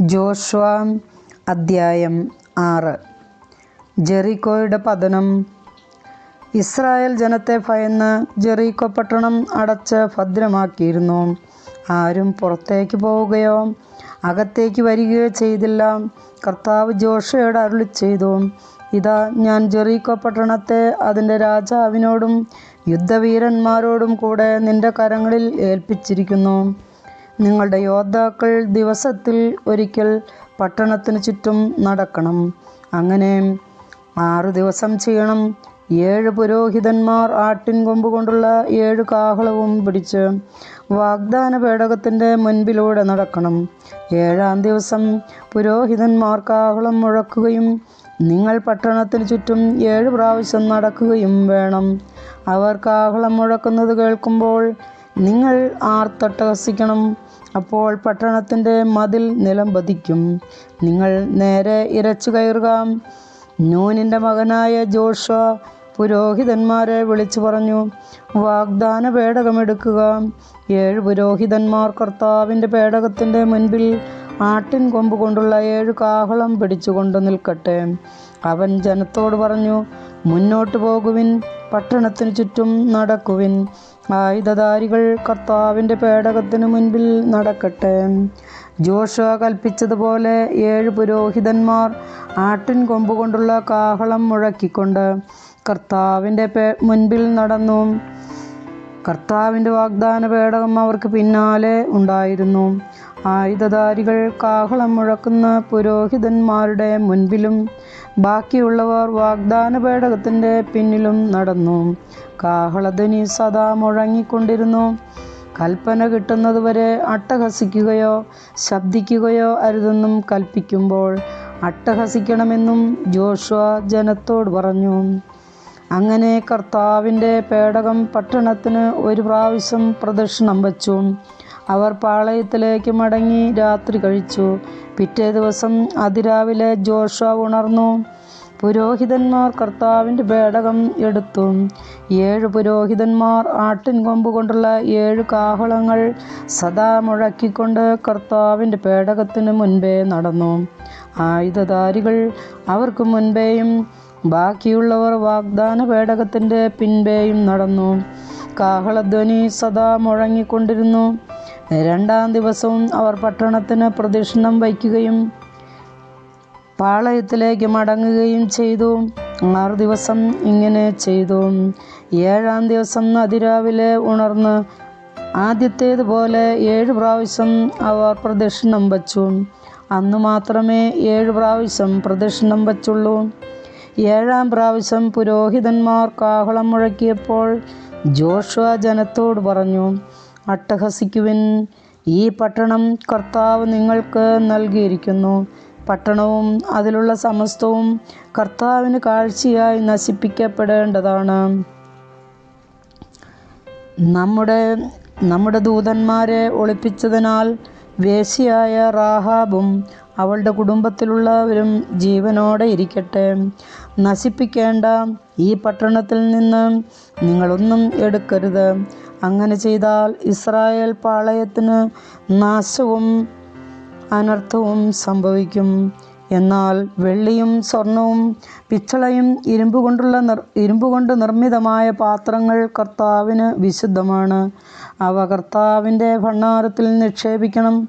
Joshua അദ്ധ്യായം ആറ്. ജെറിക്കോയുടെ പതനം. ഇസ്രായേൽ ജനത്തെ ഭയന്ന് ജെറീക്കോ പട്ടണം അടച്ച് ഭദ്രമാക്കിയിരുന്നു. ആരും പുറത്തേക്ക് പോവുകയോ അകത്തേക്ക് വരികയോ ചെയ്തില്ല. കർത്താവ് ജോഷയോട് അരുളി ചെയ്തു ഇതാ ഞാൻ ജെറീക്കോ പട്ടണത്തെ അതിന്റെ രാജാവിനോടും യുദ്ധവീരന്മാരോടും കൂടെ നിന്റെ കരങ്ങളിൽ ഏൽപ്പിച്ചിരിക്കുന്നു. നിങ്ങളുടെ യോദ്ധാക്കൾ ദിവസത്തിൽ ഒരിക്കൽ പട്ടണത്തിന് ചുറ്റും നടക്കണം. അങ്ങനെ ആറ് ദിവസം ചെയ്യണം. ഏഴ് പുരോഹിതന്മാർ ആട്ടിൻ കൊമ്പ് കൊണ്ടുള്ള ഏഴ് കാഹളവും പിടിച്ച് വാഗ്ദാന പേടകത്തിന്റെ മുൻപിലൂടെ നടക്കണം. ഏഴാം ദിവസം പുരോഹിതന്മാർ കാഹളം മുഴക്കുകയും നിങ്ങൾ പട്ടണത്തിന് ചുറ്റും ഏഴ് പ്രാവശ്യം നടക്കുകയും വേണം. അവർ കാഹളം മുഴക്കുന്നത് കേൾക്കുമ്പോൾ നിങ്ങൾ ആർ ആർത്തട്ടഹസിക്കണം അപ്പോൾ പട്ടണത്തിന്റെ മതിൽ നിലം പതിക്കും. നിങ്ങൾ നേരെ ഇരച്ചു കയറുക. നൂനിന്റെ മകനായ ജോഷ പുരോഹിതന്മാരെ വിളിച്ചു പറഞ്ഞു വാഗ്ദാന പേടകമെടുക്കുക ഏഴ് പുരോഹിതന്മാർ കർത്താവിന്റെ പേടകത്തിന്റെ മുൻപിൽ ആട്ടിൻ കൊമ്പ് കൊണ്ടുള്ള ഏഴ് കാഹളം പിടിച്ചുകൊണ്ട് നിൽക്കട്ടെ. അവൻ ജനത്തോട് പറഞ്ഞു മുന്നോട്ട് പോകുവിൻ പട്ടണത്തിനു ചുറ്റും നടക്കുവിൻ. ആയുധധാരികൾ കർത്താവിന്റെ പേടകത്തിനു മുൻപിൽ നടക്കട്ടെ. ജോഷ കൽപ്പിച്ചതുപോലെ ഏഴ് പുരോഹിതന്മാർ ആട്ടിൻ കൊമ്പുകൊണ്ടുള്ള കാഹളം മുഴക്കിക്കൊണ്ട് കർത്താവിന്റെ മുൻപിൽ നടന്നു. കർത്താവിന്റെ വാഗ്ദാന പേടകം അവർക്ക് പിന്നാലെ ഉണ്ടായിരുന്നു. ആയുധധാരികൾ കാഹളം മുഴക്കുന്ന പുരോഹിതന്മാരുടെ മുൻപിലും ബാക്കിയുള്ളവർ വാഗ്ദാന പേടകത്തിന്റെ പിന്നിലും നടന്നു. കാഹളധനി സദാ മുഴങ്ങിക്കൊണ്ടിരുന്നു. കൽപ്പന കിട്ടുന്നതുവരെ അട്ടഹസിക്കുകയോ ശബ്ദിക്കുകയോ അരുതെന്നും കൽപ്പിക്കുമ്പോൾ അട്ടഹസിക്കണമെന്നും ജോഷുവ ജനത്തോട് പറഞ്ഞു. അങ്ങനെ കർത്താവിന്റെ പേടകം പട്ടണത്തിന് ഒരു പ്രാവശ്യം പ്രദക്ഷിണം വച്ചു. അവർ പാളയത്തിലേക്ക് മടങ്ങി രാത്രി കഴിച്ചു. പിറ്റേ ദിവസം അതിരാവിലെ ജോഷ ഉണർന്നു. പുരോഹിതന്മാർ കർത്താവിന്റെ പേടകം എടുത്തു. ഏഴ് പുരോഹിതന്മാർ ആട്ടിൻ കൊമ്പ് കൊണ്ടുള്ള ഏഴ് കാഹളങ്ങൾ സദാ മുഴക്കിക്കൊണ്ട് കർത്താവിന്റെ പേടകത്തിന് മുൻപേ നടന്നു. ആയുധധാരികൾ അവർക്ക് മുൻപേയും ബാക്കിയുള്ളവർ വാഗ്ദാന പേടകത്തിന്റെ പിൻപേയും നടന്നു. കാഹളധ്വനി സദാ മുഴങ്ങിക്കൊണ്ടിരുന്നു. രണ്ടാം ദിവസവും അവർ പട്ടണത്തിന് പ്രദക്ഷിണം വയ്ക്കുകയും പാളയത്തിലേക്ക് മടങ്ങുകയും ചെയ്തു. ആറ് ദിവസം ഇങ്ങനെ ചെയ്തു. ഏഴാം ദിവസം അതിരാവിലെ ഉണർന്ന് ആദ്യത്തേതുപോലെ ഏഴ് പ്രാവശ്യം അവർ പ്രദക്ഷിണം വച്ചു. അന്ന് മാത്രമേ ഏഴ് പ്രാവശ്യം പ്രദക്ഷിണം വച്ചുള്ളൂ. ഏഴാം പ്രാവശ്യം പുരോഹിതന്മാർ കാഹളം മുഴക്കിയപ്പോൾ ജോഷുവ ജനത്തോട് പറഞ്ഞു അട്ടഹസിക്കുവിൻ. ഈ പട്ടണം കർത്താവ് നിങ്ങൾക്ക് നൽകിയിരിക്കുന്നു. പട്ടണവും അതിലുള്ള സമസ്തവും കർത്താവിന് കാഴ്ചയായി നശിപ്പിക്കപ്പെടേണ്ടതാണ്. നമ്മുടെ നമ്മുടെ ദൂതന്മാരെ ഒളിപ്പിച്ചതിനാൽ വേശിയായ റാഹാബും അവളുടെ കുടുംബത്തിലുള്ളവരും ജീവനോടെ ഇരിക്കട്ടെ. നശിപ്പിക്കേണ്ട ഈ പട്ടണത്തിൽ നിന്ന് നിങ്ങളൊന്നും എടുക്കരുത്. അങ്ങനെ ചെയ്താൽ ഇസ്രായേൽ പാളയത്തിന് നാശവും അനർത്ഥവും സംഭവിക്കും. എന്നാൽ വെള്ളിയും സ്വർണവും പിച്ചളയും ഇരുമ്പ് കൊണ്ടുള്ള നിർ ഇരുമ്പ് കൊണ്ട് നിർമ്മിതമായ പാത്രങ്ങൾ കർത്താവിന് വിശുദ്ധമാണ്. അവ കർത്താവിന്റെ ഭണ്ണാരത്തിൽ നിക്ഷേപിക്കണം.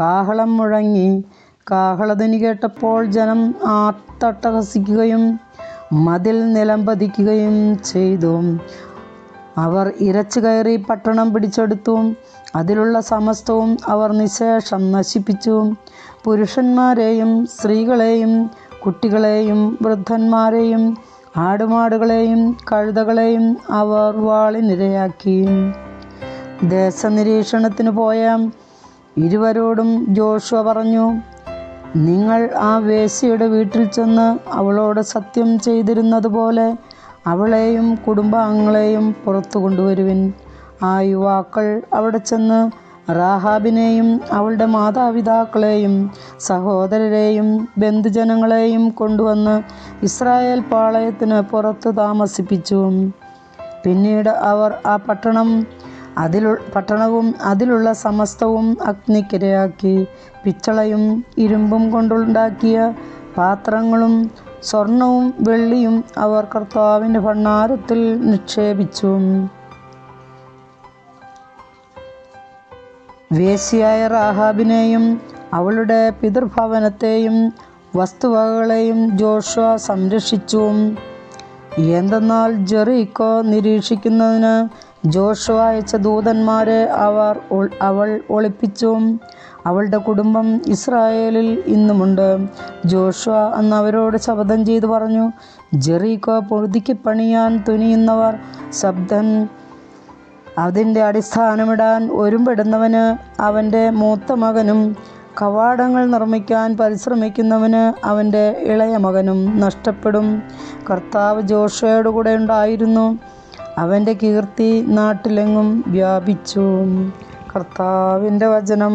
കാഹളം മുഴങ്ങി. കാഹളധ്വനി കേട്ടപ്പോൾ ജനം ആർത്തട്ടഹസിക്കുകയും മതിൽ നിലംപതിക്കുകയും ചെയ്തു. അവർ ഇരച്ചു കയറി പട്ടണം പിടിച്ചെടുത്തു. അതിലുള്ള സമസ്തവും അവർ നിശേഷം നശിപ്പിച്ചു. പുരുഷന്മാരെയും സ്ത്രീകളെയും കുട്ടികളെയും വൃദ്ധന്മാരെയും ആടുമാടുകളെയും കഴുതകളെയും അവർ വാളിനിരയാക്കി ദേശനിരീക്ഷണത്തിന് പോയ ഇരുവരോടും ജോഷുവ പറഞ്ഞു നിങ്ങൾ ആ വേശിയുടെ വീട്ടിൽ ചെന്ന് അവളോട് സത്യം ചെയ്തിരുന്നത് പോലെ അവളെയും കുടുംബാംഗങ്ങളെയും പുറത്തു കൊണ്ടുവരുവിൻ. ആ യുവാക്കൾ അവിടെ ചെന്ന് റാഹാബിനെയും അവളുടെ മാതാപിതാക്കളെയും സഹോദരരെയും ബന്ധുജനങ്ങളെയും കൊണ്ടുവന്ന് ഇസ്രായേൽ പാളയത്തിന് പുറത്ത് താമസിപ്പിച്ചു. പിന്നീട് അവർ ആ പട്ടണം അതിലു പട്ടണവും അതിലുള്ള സമസ്തവും അഗ്നിക്കിരയാക്കി പിച്ചളയും ഇരുമ്പും കൊണ്ടുണ്ടാക്കിയ പാത്രങ്ങളും സ്വർണവും വെള്ളിയും അവർ കർത്താവിന്റെ ഭണ്ണാരത്തിൽ നിക്ഷേപിച്ചു. വേശിയായ റാഹാബിനെയും അവളുടെ പിതൃഭവനത്തെയും വസ്തുവകകളെയും ജോഷ സംരക്ഷിച്ചു. എന്തെന്നാൽ ജെറീക്കോ നിരീക്ഷിക്കുന്നതിന് ജോഷ അയച്ച ദൂതന്മാരെ അവർ അവൾ ഒളിപ്പിച്ചു. അവളുടെ കുടുംബം ഇസ്രായേലിൽ ഇന്നുമുണ്ട്. ജോഷുവ അന്ന് അവരോട് ശപഥം ചെയ്തു പറഞ്ഞു ജെറീക്കോ പൊഴുതിക്ക് പണിയാൻ തുനിയുന്നവർ ശബ്ദൻ അതിന്റെ അടിസ്ഥാനമിടാൻ ഒരുമ്പെടുന്നവന് അവന്റെ മൂത്ത മകനും കവാടങ്ങൾ നിർമ്മിക്കാൻ പരിശ്രമിക്കുന്നവന് അവന്റെ ഇളയ മകനും നഷ്ടപ്പെടും. കർത്താവ് ജോഷയുടെ കൂടെ ഉണ്ടായിരുന്നു. അവന്റെ കീർത്തി നാട്ടിലെങ്ങും വ്യാപിച്ചു. കർത്താവിന്റെ വചനം.